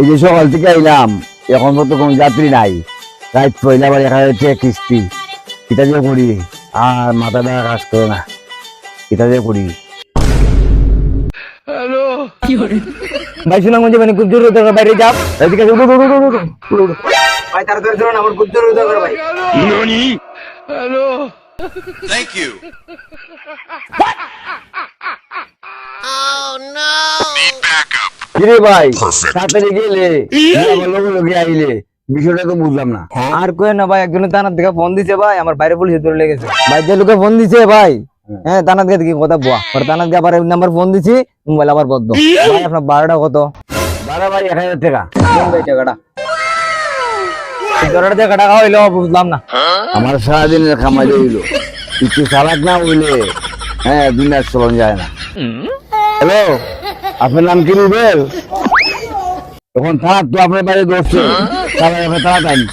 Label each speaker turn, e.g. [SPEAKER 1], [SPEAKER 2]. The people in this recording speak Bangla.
[SPEAKER 1] এই যে সকাল থেকে আইলাম এখন তো কোনো যাত্রী নাই। রাত পয়লা বার এখানে হচ্ছে কিস্তি কিতা যে করি? আর মাথা ব্যথা কাজ করে না কিতা যে করি? ভাই শুনাম যে মানে খুব দরকার বাইরে যাও। এদিকে উঠো উঠো উঠো উঠো উঠো উঠো ভাই তাড়াতাড়ি চলো না আমার খুব জোর দরকার ভাই।
[SPEAKER 2] Thank you.
[SPEAKER 1] কিরে ভাই? গেলে? লগে লগে আইলে। বিষয়টা তো বুঝলাম না।
[SPEAKER 3] আর না ভাই একজনের ফোন দিছে ভাই আমার বাইরে পুলিশ ধরে লেগেছে ভাই যে লোকে ফোন দিছে ভাই হ্যাঁ। কথা বুয়া পরে আবার নাম্বার ফোন দিছি মোবাইল আবার বদ্ধ ভাই আপনার বারোটা কত?
[SPEAKER 1] বারা ভাই এক হাজার টাকা।
[SPEAKER 3] কোন ভাই টাকাটা। এগারোটা টাকা টাকা হইল বুঝলাম না।
[SPEAKER 1] আমার সারাদিনের খামাই হইল একটু চালাক না হইলে হ্যাঁ দিন আর চলন যায় না। হ্যালো আপনার নাম কি রুবেল? তখন তারা তো আপনার বাড়ি ধরছে হ্যাঁ? তারা এবার তাড়াতাড়ি।